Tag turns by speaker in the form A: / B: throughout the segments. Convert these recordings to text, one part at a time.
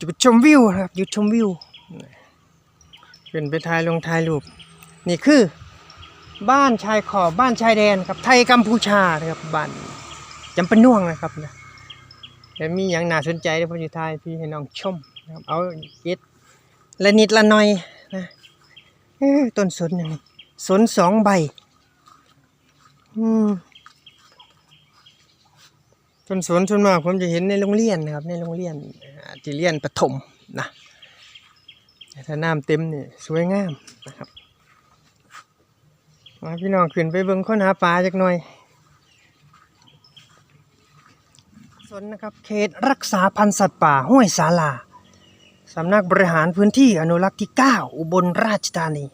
A: จุดชมวิวครับจุดชมวิวเป็นไปถ่ายลงถ่ายรูปนี่คือ บ้านชายขอบบ้านชายแดนครับไทยกัมพูชานะครับบ้านจำปาน่วงนะครับนะแต่มีอย่างน่าสนใจเดี๋ยวผมจะถ่ายพี่ให้น้องชมนะครับเอาเย็ดละนิดละหน่อยนะต้นสนอย่างนี้สนสองใบ อืม ต้นสนส่วนมากผมจะเห็นในโรงเรียนนะครับ ในโรงเรียนอาจจะเรียนประถมนะถ้าน้ำเต็มนี่สวยงามนะครับมาพี่น้องขึ้นไปเบิ่งค้นหาปลาจักหน่อยสนนะครับเขตรักษาพันธุ์สัตว์ป่าห้วยสาลาสำนักบริหารพื้นที่อนุรักษ์ที่ 9 อุบลราชธานี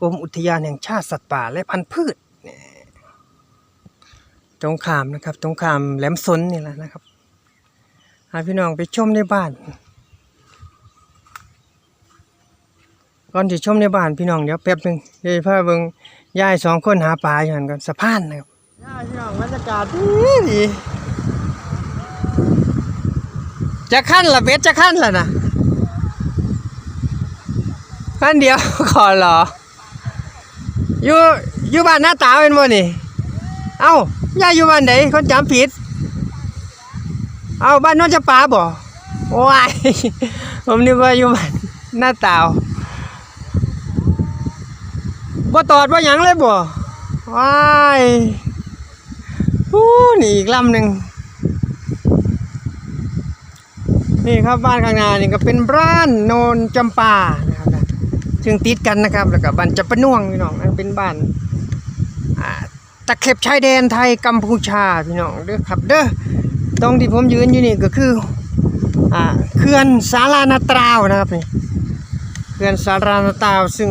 A: กรมอุทยานแห่งชาติสัตว์ป่าและพันธุ์พืชนี่ ตรงขามนะครับ ตรงขามแหลมสนนี่แหละนะครับหาพี่น้องไปชมในบ้าน ก่อนที่ชมในบ้านพี่น้องเดี๋ยวแป๊บหนึ่งเดี๋ยวพาเบิ่งยายสองคนหาปลาอยู่หันกันสะพานนะครับยายพี่น้องบรรยากาศดีดีจะขั้นละเบ็ดจะขั้นละนะขั้นเดียวขอหรออยู่อยู่บ้านหน้าตาเป็นบ่นี่เอ้า ยายอยู่บ้านไหนคนจำผิด เอาบ้านโนนจะปลาบ่โอ้ยผมนึกว่าอยู่บ้านหน้าตาวบ่ตอดบ่หยังเลยบ่ว้ายอู้นี่อีกลำหนึ่งนี่ครับบ้านข้างหน้านี่ก็เป็นบ้านโนนจำปานะครับนะซึ่งติดกันนะครับแล้วก็บ้านจับปะน่วงพี่น้องนั่นเป็นบ้าน เข็บชายแดนไทยกัมพูชาพี่น้องเด้อครับเด้อตรงที่ผมยืนอยู่นี่ก็คืออ่าเขื่อนสารานาตราวนะครับนี่เขื่อนสารานาตราวซึ่ง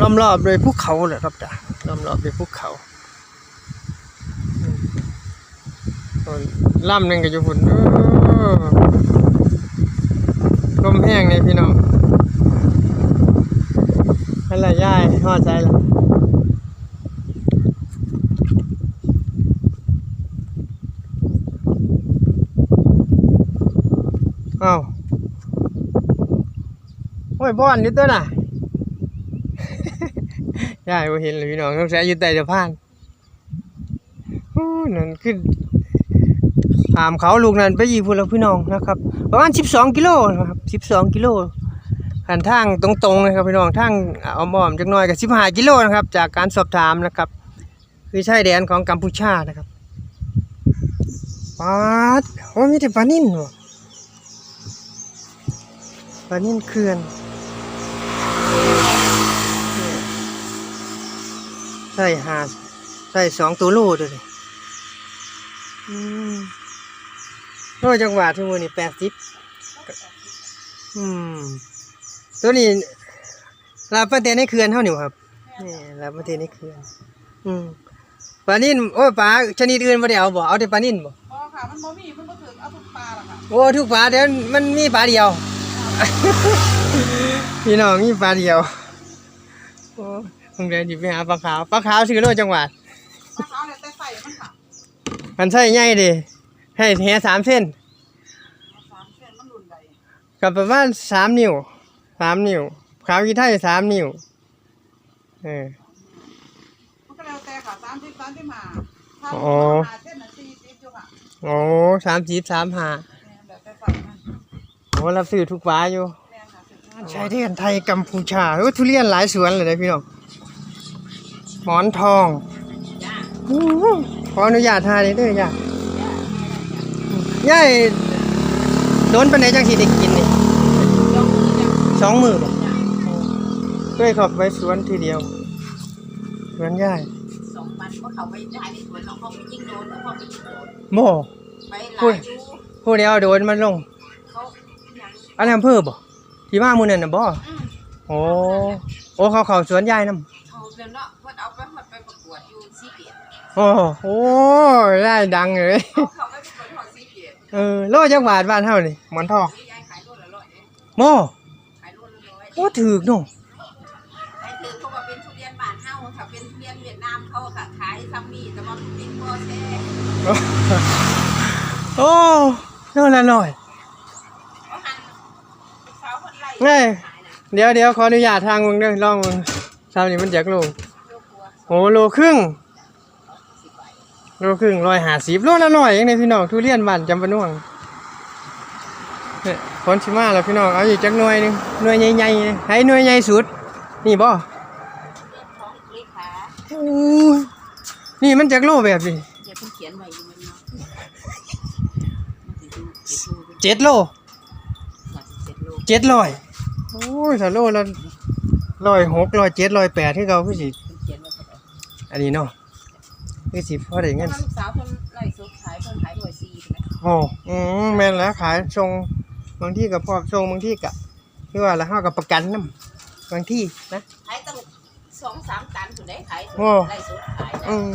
A: ล้อมรอบโดยภูเขาแหละครับจ้ะล้อมรอบโดยภูเขาอืมส่วนล่ำหนึ่งก็อยู่ฝุ่นลมแห้งนี่พี่น้องอะไรย่ายหอดใจละ อ้าโอ้ยบอนอยู่ตัวน่ะยายบ่เห็นเลยพี่น้องต้องใช้อยู่ใต้สะพานนั่นคือตามเขาลูกนั้นไปยีพุ่นแล้วพี่น้องนะครับ ประมาณ 12 กิโลนะครับ12 กิโลหันทางตรงๆเลยครับพี่น้องทางอามอมๆจักหน่อยกับ15กิโลนะครับ จากการสอบถามนะครับ คือชายแดนของกัมพูชานะครับปาดโอ้มีแต่ปลานิ่นบ่ ปลานิ่นเขื่อนใส่หาใส่สองตัวโลด้วยดิอืมโลจังหวะที่มือนี่แปดสิบอืมตัวนี้ลาประเทศในเขื่อนเท่านี้บ่ครับนี่ลาประเทศในเขื่อนอืมปลานิ่นโอ้ยปลาชนิดอื่นบ่ได้เอาบ่เอาแต่ปลานิ่นบ่
B: อ๋อค่ะมันบ่มีมันบ่ถึงเอาทุกปลาหรอกค่ะ
A: โอ้ทุกปลาเดี๋ยวมันมีปลาเดียว พี่น้องมีปลาเดียวโอ้ผมเดินหยิบไปหาปลาขาวปลาขาวชื่อโลจังหวัด
B: ปลาขาวเนี่ยแต่ใส่มันค่ะ
A: มันใช่ใหญ่ดิให้แหสามเส้น
B: สามเส้นมันรุ่นใด
A: กับประมาณสามนิ้วสามนิ้วขาวกีไทยสามนิ้วเออ
B: มันก็แล้วแต่ค่ะสามสิบสามสิบห้าถ้า
A: อ๋อ
B: หาเส้นน่ะสี่สิบอยู่ค่ะ
A: โอ้สามจีบสามหา
B: เนี่ยแล้วแต่ใส่มัน
A: โอ้รับซื้อทุกปลาอยู่
B: แม่นค่ะถึง
A: ชายแดนไทยกัมพูชาโอ้ทุเรียนหลายสวนเลยนะพี่น้องหมอนทองอู้หูขออนุญาตทานเด้อย่าย่ายโดนปันไหนจังสิได้กินนี่
B: ยกมือเนี่ย
A: สองมือบ่เคยเขับไปสวนทีเดียวสวนย่าย
C: สองวันก็เขาไปได้ในสวนเราเขาไปยิงโดนแล้วเขาไปยิงโดน
A: โม่
C: ไปหลายอยู่
A: ผู้เดียวโดนมันลง
C: เขา อย่าง
A: อันนี้อำเภอบ่ที่มาหมู่นั่นน่ะบ่
C: อืม
A: โอ้โอ้เขาเข้าสวนยายนำ
C: เขาเรียนเนาะเพิ่นเอาไปหมดไปประกวดอยู่ซีเกียรติ
A: โอ้โหได้ดังเลย
C: เขาเขาไปประกวดของซีเกียรติ
A: เออโลจักบาทบ้านเฮานี่หมอนทอง
C: นี่ยายขายโลละร้อยเอง
A: โม่
C: ขายโลละร้อย
A: โอ้ถูกเนาะ
C: ขายถือเขาว่าเป็นทุเรียนบ้านเฮาถ้าเป็นทุเรียนเวียดนามเขาก็ขายซัมมี่แต่ว่ามันเป็นโมแซ่
A: โอ้โลละร้อย
C: เขาหันส นี่
A: เอ้ย
C: ขาย
A: เดี๋ยวเดี๋ยวขออนุญาตทางมึงด้อลองมึงทำนี่มันจากโลโหโลครึ่งโลครึ่งร้อยหาสิบโลละร้อยเองเนี่ยพี่น้องทุเรียนบ้านจำปาน่วงเนี่ยผลชิมาแล้วพี่น้องเอาอีกจักหน่วยนึงหน่วยใหญ่ๆให้หน่วยใหญ่สุด นี่บ่
C: ขอ
A: หูนี่มันจากโลแบบนี้
C: เดี๋ยวเพิ่งเขียนไว้อยู่มันเนาะมันสิเจ็ดโล
A: เจ็ดล
C: ว่าสิเจ็ดโล
A: เจ็ดร้อย โอ้ยถ้าโลละร้อยหกร้อยเจ็ดร้อยแปดที่เขาคือสิ
C: เพิ่งเขียนไว้เท่าไหร่
A: อันนี้เนาะคือสิพอได้
C: เพ
A: เงิน
C: ราะว่าลูกสาวเพิ่นไล่สุดขายเพิ่นขายร้อยสี่ใช่ไหม
A: โอ้อืมแม่นแล้วขายทรงบางที่กับพอบทรงบางที่กับคือว่าแล้วเฮากับประกันนํบางที่นะ
C: ขายตั้งสองสามตันถึงได้ขาย
A: โอ้
C: ไล่สุดขายได้
A: อืม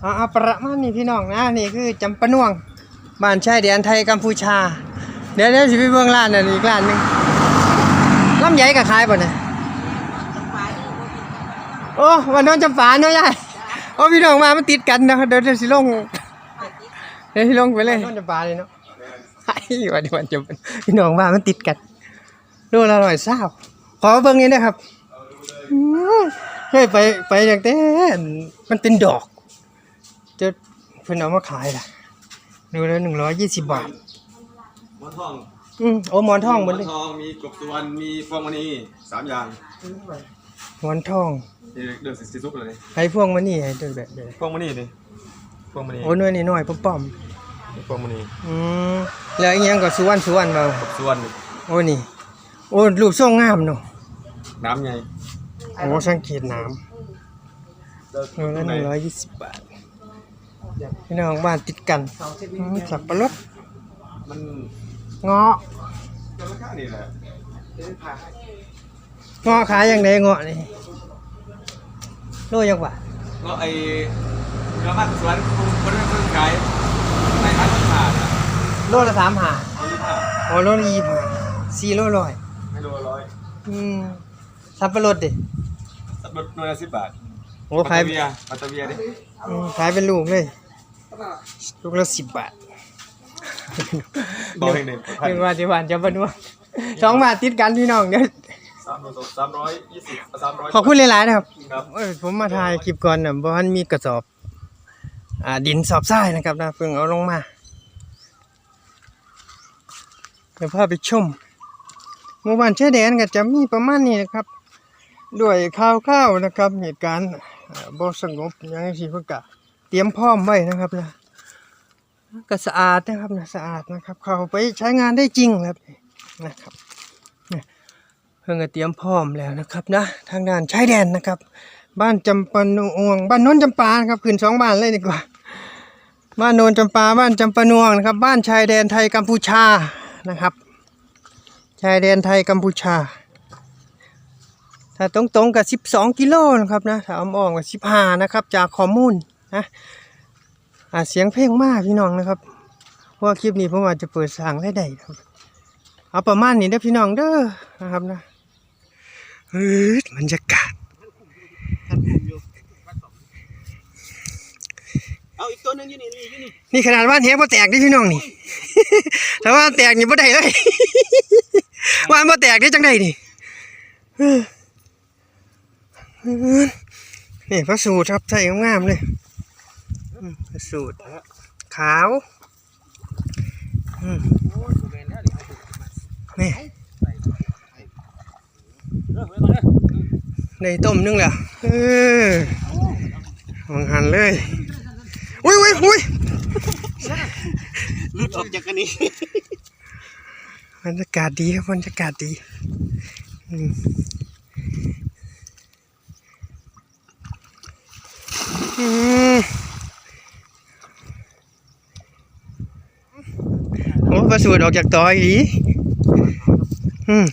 A: เอาเอาประมาณนี้พี่น้องนะนี่คือจำปะน่วงบ้านชายแดนไทยกัมพูชา เดี๋ยวเดี๋ยวสิไปเบิ่งร้านนั่นอีกร้านหนึง ลำไยก็ขายบ่เนี่ย
C: ต้นไม้นี่บ่มี
A: โอ้วันนนจำปาเนาะยายโอ้พี่น้องมามันติดกันนะเดี๋ยวเดี๋ยวสิลง
C: ป้ายติด
A: เดี๋ยวสิลงไปเลยนนจำปาเลยเนาะไอ้วันวันจะพี่น้องมามันติดกันโลละร้อยเศร้าขอเบิ่งนี้นะครับอืมเคยไปไปอย่างแต่มันเป็นดอก จะเพิ่นเอามาขายล่ะดูแล้วหนึ่งร้อยยี่สิบบาท
D: หม อนทอง
A: อืมโอ้หมอนทองหมด
D: หม
A: เล
D: อยนทองมีกบสุวรรณมีพวงมณีสามอย่าง
A: หมอนทอง
D: นี่เดือดสิซุปเลย
A: ให้พวงมานี่ให้ดูแบบเดียว
D: พวงมณีนี่พวงมณี
A: โอ้หน่วยนี่น้อยป้อม
D: พวงมณี
A: ๆอืมแล้วอีกอย่างก็สุวรรณสุวรรณเบาก
D: บสุวรรณ
A: โอ้นี่ โอ้รูปทรงงามเนาะ
D: น้ำไง
A: โอ้สังเกตน้ำโลละหนึ่งร้อยยี่สิบบาทพี่น้องบ้านติดกันอืมสับปะรด
D: มัน
A: เงาะ
D: ก็ราคานี่แหละ
A: เงาะขายอย่างไรเงาะนี่โลยังบาท
D: ก็ไอ้เนื้อบ้านสวนคนนั้นคนขายในร้านต้นขาดอะ
A: โลละสามหา
D: คนที่ห้า
A: โอ้โลละยี่สิบห้าสี่โลร้อย
D: ไม่โลร้อย
A: อืมสับปะรดดิ
D: สับปะรดหน่วยละสิบบาท
A: โอ้ขาย
D: ปัตตเวียปัตตเวียดิ
A: อืมขายเป็นลูกเลยลูกละสิบบาท
D: บอกให้หนึ่งพัน
A: หนึ่งบาทสิบบาทจะบรรวสองบาทติดกันพี่น้องเดี๋ยว
D: สามร้อยสามร้อยยี่สิบสามร้อย
A: ขอบคุณหลายๆนะครับ
D: ครับ
A: เอ้ยผมมาถ่ายคลิปก่อนนะเพราะมันมีกระสอบ อ่าดินสอบทรายนะครับนะเพิ่งเอาลงมาเดี๋ยวพาไปชมหมู่บ้านชายแดนก็จะมีประมาณนี้นะครับ ด้วยข่าวๆนะครับเหตุการณ์อ่าบ่สงบอย่างที่เพิ่นกะเตรียมพร้อมไว้นะครับนะ ก็สะอาดนะครับนะสะอาดนะครับ เขาไปใช้งานได้จริงครับนะครับเนี่ยเพิ่งเตรียมพร้อมแล้วนะครับนะทางด้านชายแดนนะครับ บ้านจำปนวงบ้านโนนจำปานครับขึ้นสองบ้านเลยดีกว่า บ้านโนนจำปาบ้านจำปนวงนะครับ บ้านชายแดนไทยกัมพูชานะครับ ชายแดนไทยกัมพูชา ถ้าตรงๆกับ 12 กิโลนะครับนะถ้าอ้อมๆกับ15นะครับ จากข้อมูลนะ อ่าเสียงเพลงมากพี่น้องนะครับเพราะว่าคลิปนี้ผมอาจจะเปิดสร้างได้ได้ครับ เอาประมาณนี้เด้อพี่น้องเด้อนะครับนะเฮ้ยบรรยากาศ
B: เอาอีกตัวนึงอยู่นี่นี่อยู่นี่
A: นี่ขนาดว่านแหบ่แตกดิพี่น้องนี่ แต่ว่าแตกนี่บ่ได้เลยว่านบ่แตกได้จังไดนี่นี่พระสูตรครับใส่งามเลย สูตร ขาวอืมนี่ในต้มนึงแหละเออวางหันเลย อุ้ยอุ้ยอุ้ย
B: ลุดออกจากกันนี้
A: บรรยากาศดีครับบรรยากาศดีอืมอืมโอ้ ประสูดออกจากตอยดีอืม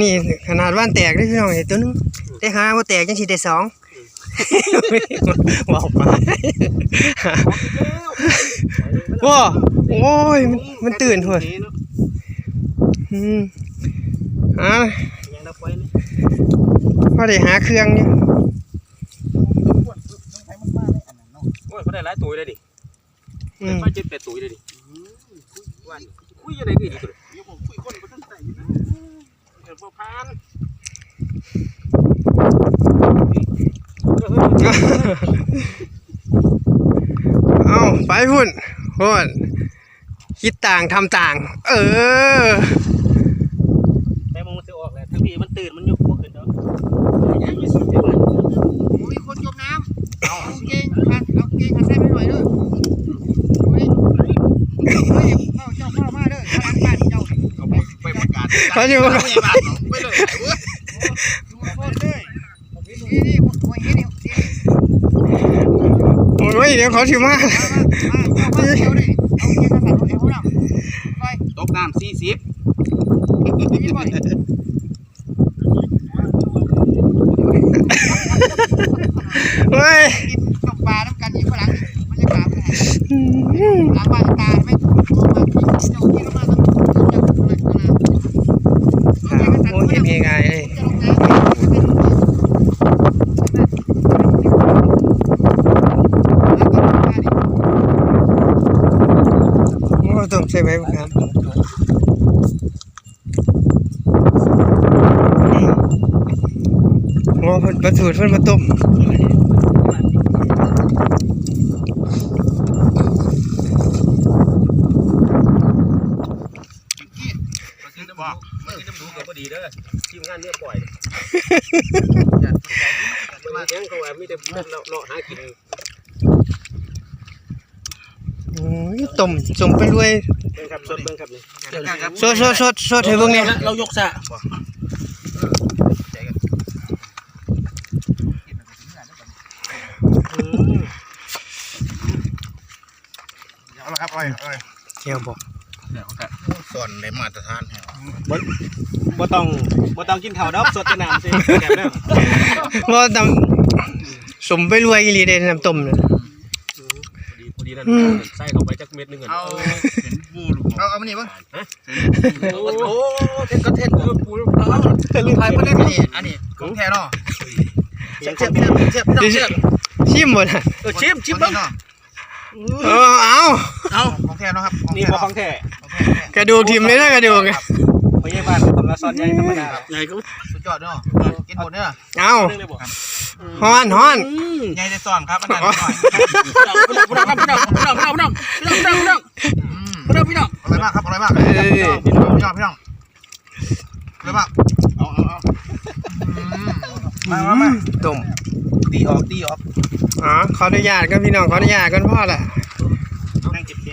A: นี่ขนาดว่านแตกได้พี่น้องเห็นตัวนึงได้ห้าว่าแตกยังสิได้สองว้าวมาว้าโอ้ยมันมันตื่นหัวอืมอ่าพอได้หาเครื่องนี่
D: โอ้ยเขาได้หลายตัวเลยดิ
A: อืม
D: ไฟเจ็ดแปดตัวเลยดิ
E: คุ ยยังไงดีเดี๋ยวผมคุยคนก็ต้องใส่อยู่นะเดี๋ยวบ่ผ่าน
A: เอาไปพุ่นพุ่นคิดต่างทำต่าง เออ
E: เขา
B: อ
A: ยู่
E: บ่
B: โอ้
A: ยเดี๋ยวเขาถือมา
E: ตกน้ำสี่สิบ
A: เฮ้ย
B: ปลาน้ำกันอีกฝรั่งมันจะ
A: กลับหลั
B: ง
A: บ้าตา โอ้เพิ่นประสูตรเพิ่นมาต้ม
E: มันจะบอกมันจะดูกับพอดีเด้อทีมงานเนี่ยปล่อยมันยังเขาว่ามีแต่เลาะหากิน
A: โอ้ยต้มสมไปรวย
E: เบิ่งครับสดเบิ่งครับนี่
A: สดสดสดสดให้เบิ่งเนี่ย
E: เรายกซะ
F: เอาละครับเอาเลยเอาเลย
A: เกี่ยวบอก
F: ส่วนในมาตรฐานแห่ง
E: บ่ต้องบ่ต้องกินข้าวดอกสดแต่น้ำสิแกบเด้อ
A: ว่าตำสมไปรวยอีหลีเด้น้ำต้มเนี่ย
E: พอดีพอดีนั่นใส่เข้าไปจักเม็ดนึงอะ
F: เอาเห็นบูลูกเอาเอามานี่บ้าง
E: โอ้โหเทนก็เทนปู
F: ถ่ายประเด็นนี้อันนี้ของแท้เนาะเทียบเทียบเทียบเทียบเทียบเทียบ
A: ชิมหมดอะ
E: เออชิมชิม
F: เนา
E: เบิ่งะ
A: เออเอา
E: เอา
F: ของแท้เนาะครับของ
E: นี่
F: แท้
E: บ่ของแท้
F: ของแท้ของแท้
A: กระดูกทิมเลยนะกระดูก
E: พยาบาลต้องละซ้อนใหญ่ธรรมดาใหญ่ก็
F: สุดยอดเนาะกินหมดเนาะ
A: เอา
E: นึงเลยบ่
A: ฮ้อนฮ้อน
F: ใหญ่ในซองครับอันนั้นหน่อย
E: พี่น้องพี่น้องพี่น้องพี่น้องพี่น้องพี่น้องพี่น้องพี่น้อง
F: อืม
E: พี่น้องพี่น้อง
F: อร่อยมากครับอร่อยมากพี่น้องพี่น้องพี่น้องพี่น้องอร่อยมากเอาเอาเอามามามา
A: ต้ม
F: ตีออกตีออก
A: อ๋อขออนุญาตกันพี่น้องขออนุญาตกันพ่อแหละ